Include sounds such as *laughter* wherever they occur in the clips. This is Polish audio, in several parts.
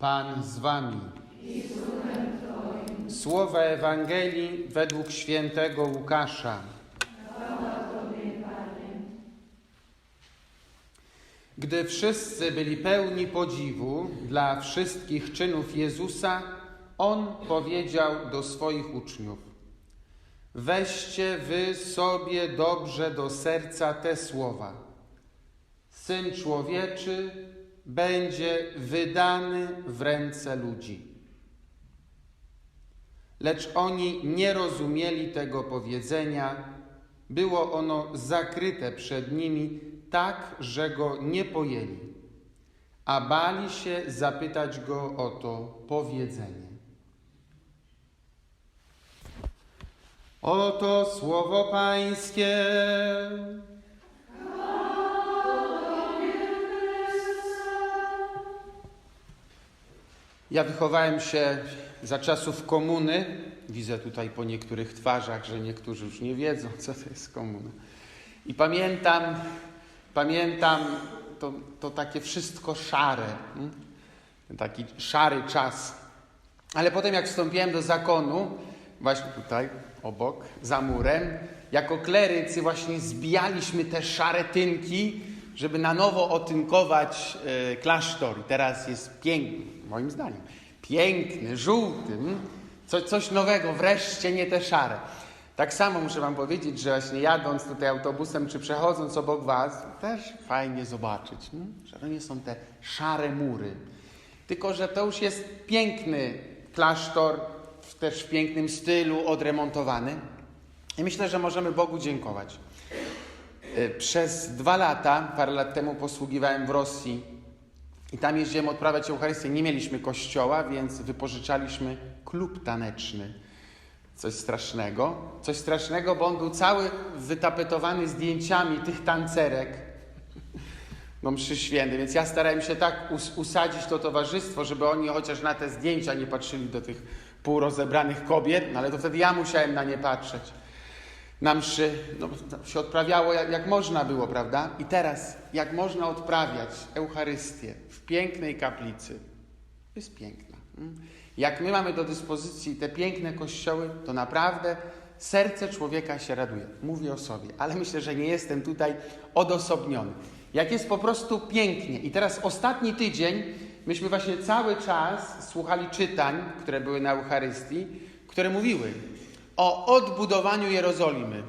Pan z wami. Słowa Ewangelii według świętego Łukasza. Gdy wszyscy byli pełni podziwu dla wszystkich czynów Jezusa, On powiedział do swoich uczniów: Weźcie wy sobie dobrze do serca te słowa. Syn człowieczy będzie wydany w ręce ludzi. Lecz oni nie rozumieli tego powiedzenia, było ono zakryte przed nimi tak, że go nie pojęli, a bali się zapytać go o to powiedzenie. Oto słowo Pańskie. Ja wychowałem się za czasów komuny. Widzę tutaj po niektórych twarzach, że niektórzy już nie wiedzą, *laughs* co to jest komuna. I pamiętam, pamiętam to, to takie wszystko szare, mm? ten taki szary czas. Ale potem, jak wstąpiłem do zakonu, właśnie tutaj, obok, za murem, jako klerycy właśnie zbijaliśmy te szare tynki, żeby na nowo otynkować e, klasztor. I teraz jest piękny, moim zdaniem, piękny, żółty, mm? Co, coś nowego, wreszcie nie te szare. Tak samo muszę Wam powiedzieć, że właśnie jadąc tutaj autobusem, czy przechodząc obok Was, też fajnie zobaczyć, mm? że to nie są te szare mury. Tylko, że to już jest piękny klasztor, też w pięknym stylu, odremontowany. I myślę, że możemy Bogu dziękować. Y, Przez dwa lata, parę lat temu posługiwałem w Rosji i tam jeździłem odprawiać Eucharystię. Nie mieliśmy kościoła, więc wypożyczaliśmy klub taneczny. Coś strasznego. Coś strasznego, bo on był cały wytapetowany zdjęciami tych tancerek do mszy świętej. Więc ja starałem się tak us- usadzić to towarzystwo, żeby oni chociaż na te zdjęcia nie patrzyli do tych półrozebranych kobiet, no ale to wtedy ja musiałem na nie patrzeć. Na mszy no, się odprawiało jak, jak można było, prawda? I teraz, jak można odprawiać Eucharystię w pięknej kaplicy, jest piękna. mm. Jak my mamy do dyspozycji te piękne kościoły, to naprawdę serce człowieka się raduje. Mówię o sobie, ale myślę, że nie jestem tutaj odosobniony. Jak jest po prostu pięknie. I teraz ostatni tydzień myśmy właśnie cały czas słuchali czytań, które były na Eucharystii, które mówiły o odbudowaniu Jerozolimy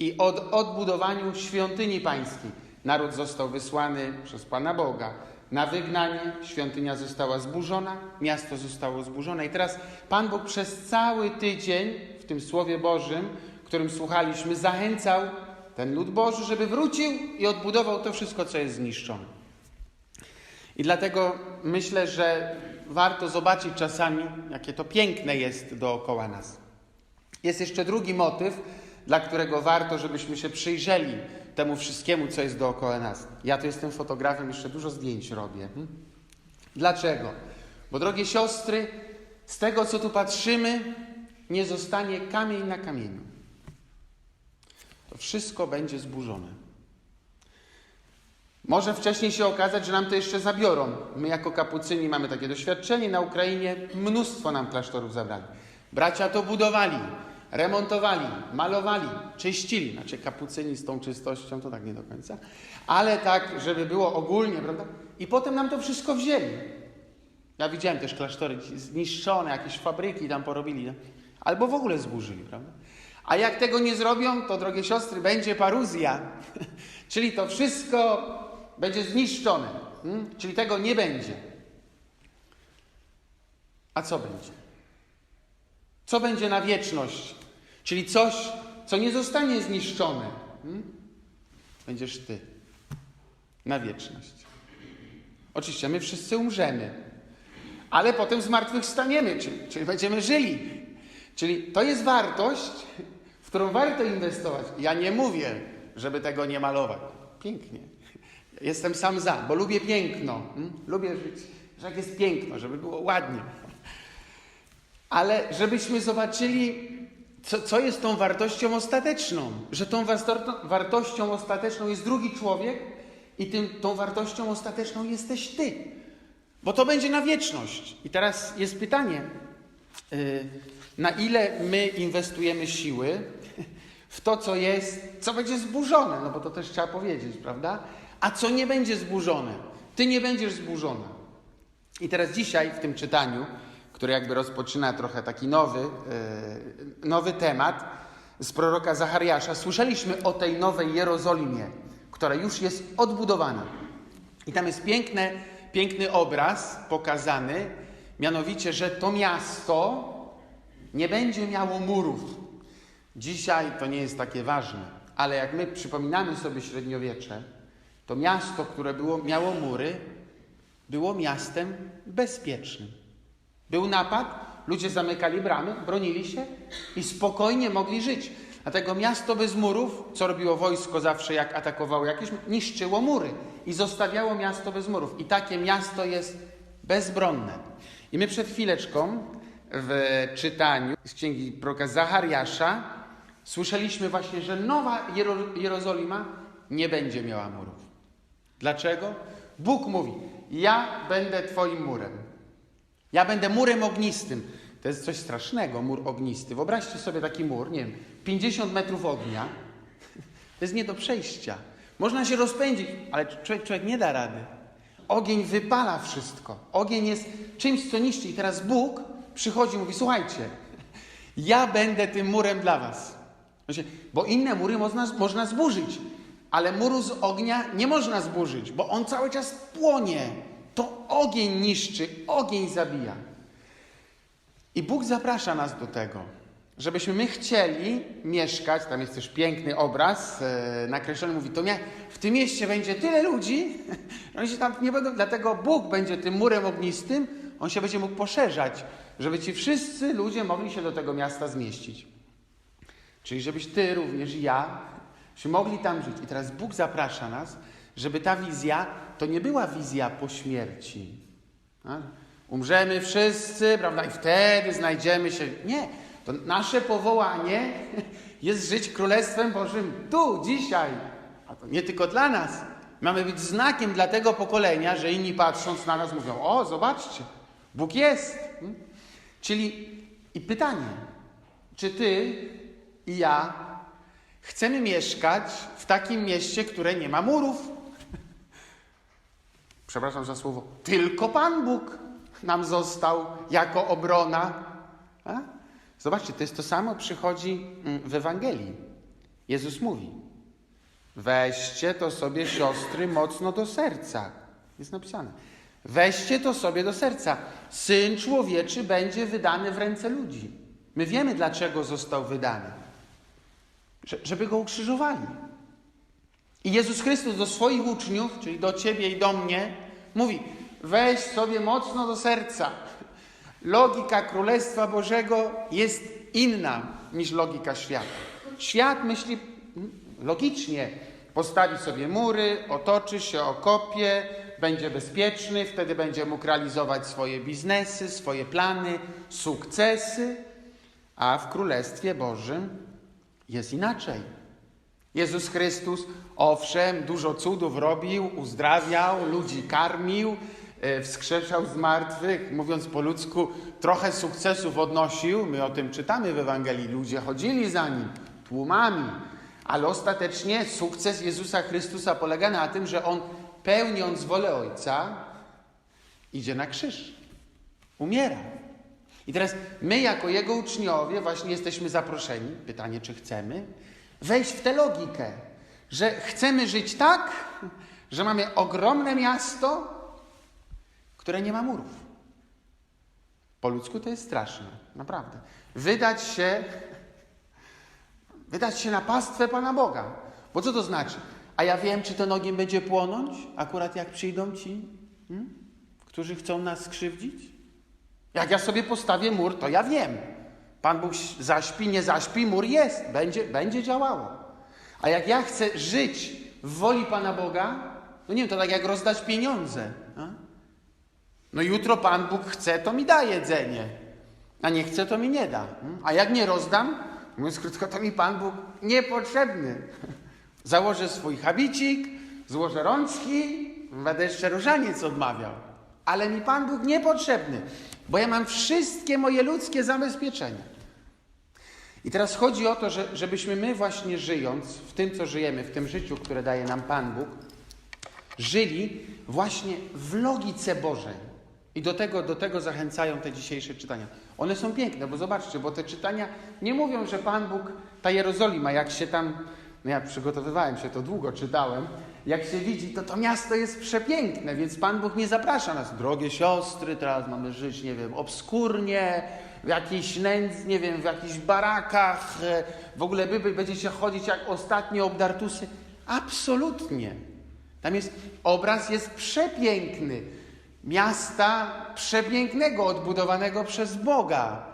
i od odbudowaniu świątyni pańskiej. Naród został wysłany przez Pana Boga na wygnanie, świątynia została zburzona, miasto zostało zburzone. I teraz Pan Bóg przez cały tydzień w tym Słowie Bożym, którym słuchaliśmy, zachęcał ten lud Boży, żeby wrócił i odbudował to wszystko, co jest zniszczone. I dlatego myślę, że warto zobaczyć czasami, jakie to piękne jest dookoła nas. Jest jeszcze drugi motyw, dla którego warto, żebyśmy się przyjrzeli temu wszystkiemu, co jest dookoła nas. Ja to jestem fotografem, jeszcze dużo zdjęć robię. Hmm? Dlaczego? Bo drogie siostry, z tego, co tu patrzymy, nie zostanie kamień na kamieniu. To wszystko będzie zburzone. Może wcześniej się okazać, że nam to jeszcze zabiorą. My jako kapucyni mamy takie doświadczenie. Na Ukrainie mnóstwo nam klasztorów zabrali. Bracia to budowali, remontowali, malowali, czyścili. Znaczy kapucyni z tą czystością to tak nie do końca. Ale tak, żeby było ogólnie, prawda? I potem nam to wszystko wzięli. Ja widziałem też klasztory zniszczone, jakieś fabryki tam porobili. no. Albo w ogóle zburzyli, prawda? A jak tego nie zrobią, to drogie siostry, będzie paruzja. *laughs* Czyli to wszystko będzie zniszczone. Hmm? Czyli tego nie będzie. A co będzie? Co będzie na wieczność? Czyli coś, co nie zostanie zniszczone. Hmm? Będziesz ty. Na wieczność. Oczywiście, my wszyscy umrzemy, ale potem zmartwychwstaniemy, czyli, czyli będziemy żyli. Czyli to jest wartość, w którą warto inwestować. Ja nie mówię, żeby tego nie malować. Pięknie. Jestem sam za, bo lubię piękno. hmm? Lubię żyć, że jak jest piękno, żeby było ładnie. Ale żebyśmy zobaczyli, co, co jest tą wartością ostateczną. Że tą wartością ostateczną jest drugi człowiek i tym, tą wartością ostateczną jesteś ty. Bo to będzie na wieczność. I teraz jest pytanie, y, na ile my inwestujemy siły *laughs* w to, co jest, co będzie zburzone, no bo to też trzeba powiedzieć, prawda? A co nie będzie zburzone. Ty nie będziesz zburzona. I teraz dzisiaj w tym czytaniu, które jakby rozpoczyna trochę taki nowy, y, nowy temat z proroka Zachariasza, słyszeliśmy o tej nowej Jerozolimie, która już jest odbudowana. I tam jest piękne, piękny obraz pokazany, mianowicie, że to miasto nie będzie miało murów. Dzisiaj to nie jest takie ważne, ale jak my przypominamy sobie średniowiecze, to miasto, które było, miało mury, było miastem bezpiecznym. Był napad, ludzie zamykali bramy, bronili się i spokojnie mogli żyć. Dlatego miasto bez murów, co robiło wojsko zawsze, jak atakowało jakieś, niszczyło mury i zostawiało miasto bez murów. I takie miasto jest bezbronne. I my przed chwileczką w czytaniu z księgi proroka Zachariasza słyszeliśmy właśnie, że nowa Jero- Jerozolima nie będzie miała murów. Dlaczego? Bóg mówi: Ja będę Twoim murem. Ja będę murem ognistym. To jest coś strasznego, mur ognisty. Wyobraźcie sobie taki mur, nie wiem, 50 metrów ognia. To jest nie do przejścia. Można się rozpędzić, ale człowiek, człowiek nie da rady. Ogień wypala wszystko. Ogień jest czymś, co niszczy. I teraz Bóg przychodzi i mówi: Słuchajcie, ja będę tym murem dla Was. Bo inne mury można, można zburzyć, ale muru z ognia nie można zburzyć, bo on cały czas płonie. To ogień niszczy, ogień zabija. I Bóg zaprasza nas do tego, żebyśmy my chcieli mieszkać. Tam jest też piękny obraz e, nakreślony. Mówi, to mia- w tym mieście będzie tyle ludzi, *laughs* że oni się tam nie będą. Dlatego Bóg będzie tym murem ognistym, on się będzie mógł poszerzać, żeby ci wszyscy ludzie mogli się do tego miasta zmieścić. Czyli żebyś ty również i ja się mogli tam żyć. I teraz Bóg zaprasza nas, żeby ta wizja to nie była wizja po śmierci. Tak? Umrzemy wszyscy, prawda? I wtedy znajdziemy się. Nie. To nasze powołanie *laughs* jest żyć Królestwem Bożym tu, dzisiaj. A to nie tylko dla nas. Mamy być znakiem dla tego pokolenia, że inni patrząc na nas mówią: O, zobaczcie, Bóg jest. Hmm? Czyli i pytanie, czy ty i ja chcemy mieszkać w takim mieście, które nie ma murów? Przepraszam za słowo. Tylko Pan Bóg nam został jako obrona. A? Zobaczcie, to jest to samo przychodzi mm, w Ewangelii. Jezus mówi: Weźcie to sobie, siostry, mocno do serca. Jest napisane. Weźcie to sobie do serca. Syn człowieczy będzie wydany w ręce ludzi. My wiemy, dlaczego został wydany. Że- Żeby go ukrzyżowali. I Jezus Chrystus do swoich uczniów, czyli do ciebie i do mnie, mówi: weź sobie mocno do serca. Logika Królestwa Bożego jest inna niż logika świata. Świat myśli mm, logicznie. Postawi sobie mury, otoczy się, okopie, będzie bezpieczny, wtedy będzie mógł realizować swoje biznesy, swoje plany, sukcesy. A w Królestwie Bożym jest inaczej. Jezus Chrystus, owszem, dużo cudów robił, uzdrawiał, ludzi karmił, e, wskrzeszał z martwych, mówiąc po ludzku, trochę sukcesów odnosił. My o tym czytamy w Ewangelii. Ludzie chodzili za nim, tłumami, ale ostatecznie sukces Jezusa Chrystusa polega na tym, że on pełniąc wolę Ojca, idzie na krzyż, umiera. I teraz my, jako Jego uczniowie, właśnie jesteśmy zaproszeni, pytanie, czy chcemy, wejść w tę logikę, że chcemy żyć tak, że mamy ogromne miasto, które nie ma murów. Po ludzku to jest straszne, naprawdę. Wydać się, wydać się na pastwę Pana Boga. Bo co to znaczy? A ja wiem, czy ten ogień będzie płonąć, akurat jak przyjdą ci, hmm? którzy chcą nas skrzywdzić? Jak ja sobie postawię mur, to ja wiem. Pan Bóg zaśpi, nie zaśpi, mur jest, będzie, będzie działało. A jak ja chcę żyć w woli Pana Boga, no nie wiem, to tak jak rozdać pieniądze. A? No jutro Pan Bóg chce, to mi da jedzenie, a nie chce, to mi nie da. Hmm? A jak nie rozdam, mówiąc krótko, to mi Pan Bóg niepotrzebny. *laughs* Założę swój habicik, złożę rączki, będę jeszcze różaniec odmawiał. ale mi Pan Bóg niepotrzebny, bo ja mam wszystkie moje ludzkie zabezpieczenia. I teraz chodzi o to, że, żebyśmy my właśnie żyjąc w tym, co żyjemy, w tym życiu, które daje nam Pan Bóg, żyli właśnie w logice Bożej. I do tego, do tego zachęcają te dzisiejsze czytania. One są piękne, bo zobaczcie, bo te czytania nie mówią, że Pan Bóg, ta Jerozolima, jak się tam, no ja przygotowywałem się, to długo czytałem, jak się widzi, to to miasto jest przepiękne, więc Pan Bóg nie zaprasza nas. Drogie siostry, teraz mamy żyć, nie wiem, obskurnie, w jakiejś nędzy, nie wiem, w jakichś barakach, w ogóle wy będziecie chodzić jak ostatnie obdartusy. Absolutnie. Tam jest, obraz jest przepiękny. Miasta przepięknego, odbudowanego przez Boga.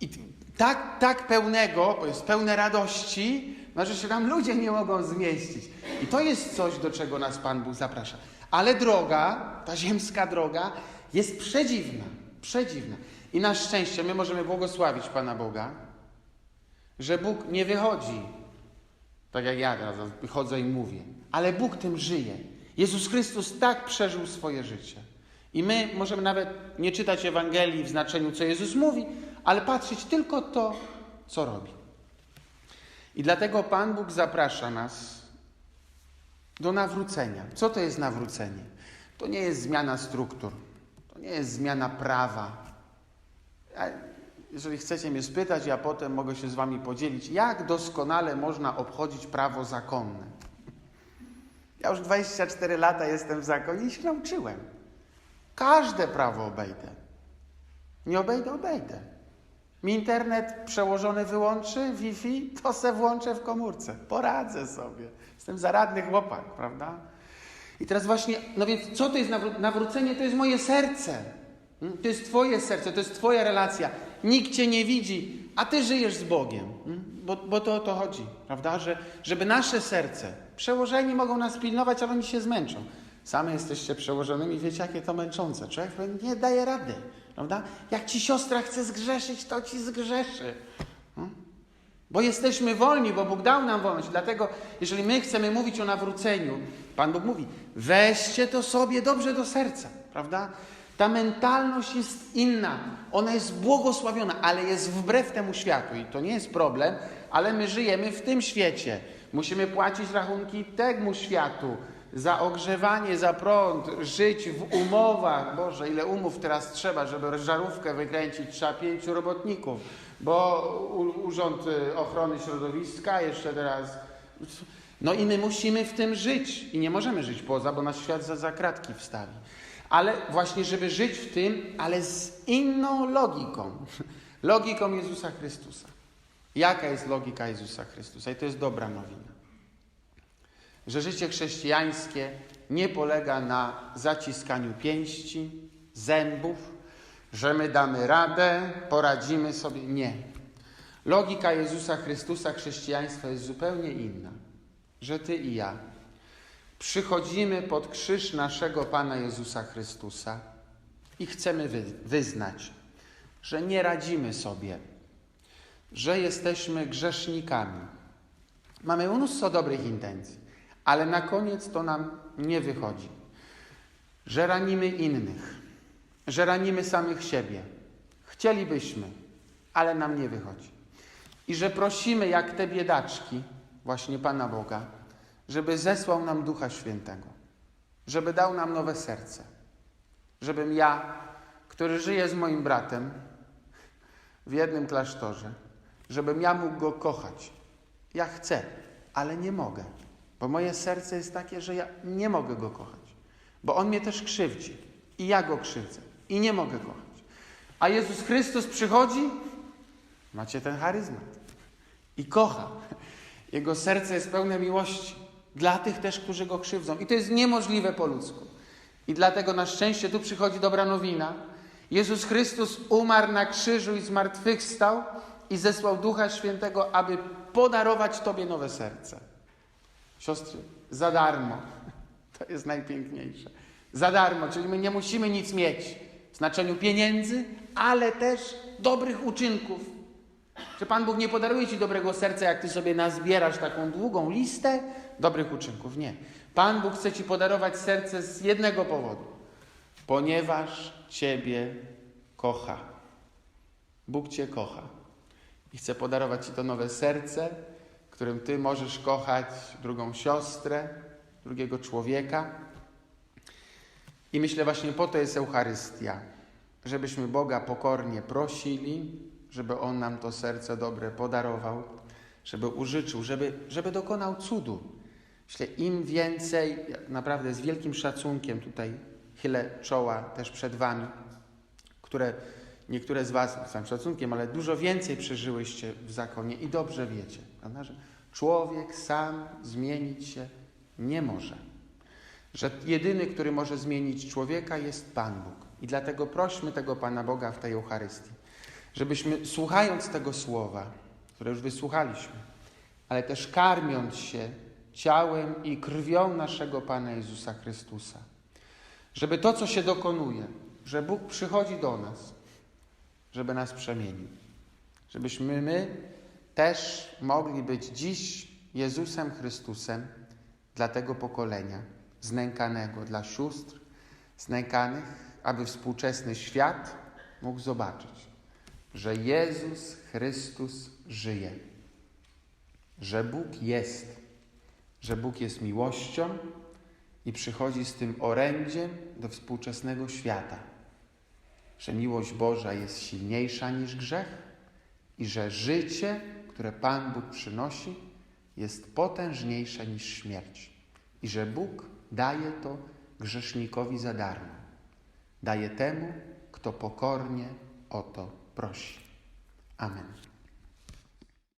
I tak, tak pełnego, bo jest pełne radości, że się tam ludzie nie mogą zmieścić. I to jest coś, do czego nas Pan Bóg zaprasza. Ale droga, ta ziemska droga, jest przedziwna. Przedziwna. I na szczęście my możemy błogosławić Pana Boga, że Bóg nie wychodzi, tak jak ja teraz wychodzę i mówię, ale Bóg tym żyje. Jezus Chrystus tak przeżył swoje życie. I my możemy nawet nie czytać Ewangelii w znaczeniu, co Jezus mówi, ale patrzeć tylko to, co robi. I dlatego Pan Bóg zaprasza nas do nawrócenia. Co to jest nawrócenie? To nie jest zmiana struktur, to nie jest zmiana prawa. Ja, jeżeli chcecie mnie spytać, ja potem mogę się z Wami podzielić, jak doskonale można obchodzić prawo zakonne. Ja już 24 lata jestem w zakonie i się nauczyłem. Każde prawo obejdę. Nie obejdę, obejdę. Mi internet przełożony wyłączy, Wi-Fi, to se włączę w komórce. Poradzę sobie. Jestem zaradny chłopak, prawda? I teraz właśnie, no więc co to jest nawró- nawrócenie? To jest moje serce. Mm? To jest Twoje serce, to jest Twoja relacja. Nikt Cię nie widzi, a Ty żyjesz z Bogiem. Mm? Bo, bo to o to chodzi, prawda? Że, żeby nasze serce, przełożeni mogą nas pilnować, ale oni się zmęczą. Same jesteście przełożonymi, wiecie, jakie to męczące. Człowiek nie daje rady, prawda? Jak ci siostra chce zgrzeszyć, to ci zgrzeszy. Hmm? Bo jesteśmy wolni, bo Bóg dał nam wolność. Dlatego, jeżeli my chcemy mówić o nawróceniu, Pan Bóg mówi, weźcie to sobie dobrze do serca, prawda? Ta mentalność jest inna, ona jest błogosławiona, ale jest wbrew temu światu i to nie jest problem, ale my żyjemy w tym świecie. Musimy płacić rachunki temu światu za ogrzewanie, za prąd, żyć w umowach. Boże, ile umów teraz trzeba, żeby żarówkę wykręcić, trzeba pięciu robotników, bo Urząd y, Ochrony Środowiska jeszcze teraz. No i my musimy w tym żyć i nie możemy żyć poza, bo nas świat za, za kratki wstawi. Ale właśnie, żeby żyć w tym, ale z inną logiką. Logiką Jezusa Chrystusa. Jaka jest logika Jezusa Chrystusa? I to jest dobra nowina że życie chrześcijańskie nie polega na zaciskaniu pięści, zębów, że my damy radę, poradzimy sobie. Nie. Logika Jezusa Chrystusa, chrześcijaństwa jest zupełnie inna. Że Ty i ja przychodzimy pod krzyż naszego Pana Jezusa Chrystusa i chcemy wy- wyznać, że nie radzimy sobie, że jesteśmy grzesznikami. Mamy mnóstwo dobrych intencji, ale na koniec to nam nie wychodzi. Że ranimy innych, że ranimy samych siebie. Chcielibyśmy, ale nam nie wychodzi. I że prosimy, jak te biedaczki, właśnie Pana Boga, żeby zesłał nam Ducha Świętego, żeby dał nam nowe serce, żebym ja, który żyje z moim bratem w jednym klasztorze, żebym ja mógł go kochać. Ja chcę, ale nie mogę, bo moje serce jest takie, że ja nie mogę go kochać, bo on mnie też krzywdzi i ja go krzywdzę i nie mogę kochać. A Jezus Chrystus przychodzi, macie ten charyzmat i kocha. Jego serce jest pełne miłości dla tych też, którzy go krzywdzą. I to jest niemożliwe po ludzku. I dlatego na szczęście tu przychodzi dobra nowina. Jezus Chrystus umarł na krzyżu i zmartwychwstał i zesłał Ducha Świętego, aby podarować Tobie nowe serce. Siostry, za darmo. *laughs* To jest najpiękniejsze. Za darmo, czyli my nie musimy nic mieć w znaczeniu pieniędzy, ale też dobrych uczynków. Że Pan Bóg nie podaruje Ci dobrego serca, jak Ty sobie nazbierasz taką długą listę dobrych uczynków. Nie. Pan Bóg chce Ci podarować serce z jednego powodu. ponieważ Ciebie kocha. Bóg Cię kocha i chce podarować Ci to nowe serce, którym Ty możesz kochać drugą siostrę, drugiego człowieka. I myślę właśnie po to jest Eucharystia, żebyśmy Boga pokornie prosili, żeby On nam to serce dobre podarował, żeby użyczył, żeby, żeby dokonał cudu. Myślę, im więcej, naprawdę z wielkim szacunkiem tutaj chylę czoła też przed Wami, które niektóre z Was, z całym szacunkiem, ale dużo więcej przeżyłyście w zakonie i dobrze wiecie, prawda, że człowiek sam zmienić się nie może. Że jedyny, który może zmienić człowieka jest Pan Bóg. I dlatego prośmy tego Pana Boga w tej Eucharystii, żebyśmy słuchając tego słowa, które już wysłuchaliśmy, ale też karmiąc się ciałem i krwią naszego Pana Jezusa Chrystusa, żeby to, co się dokonuje, że Bóg przychodzi do nas, żeby nas przemienił. Żebyśmy my też mogli być dziś Jezusem Chrystusem dla tego pokolenia znękanego, dla sióstr znękanych, aby współczesny świat mógł zobaczyć, że Jezus Chrystus żyje, że Bóg jest, że Bóg jest miłością i przychodzi z tym orędziem do współczesnego świata że miłość Boża jest silniejsza niż grzech i że życie, które Pan Bóg przynosi, jest potężniejsze niż śmierć i że Bóg daje to grzesznikowi za darmo. Daje temu, kto pokornie o to prosi. Amen.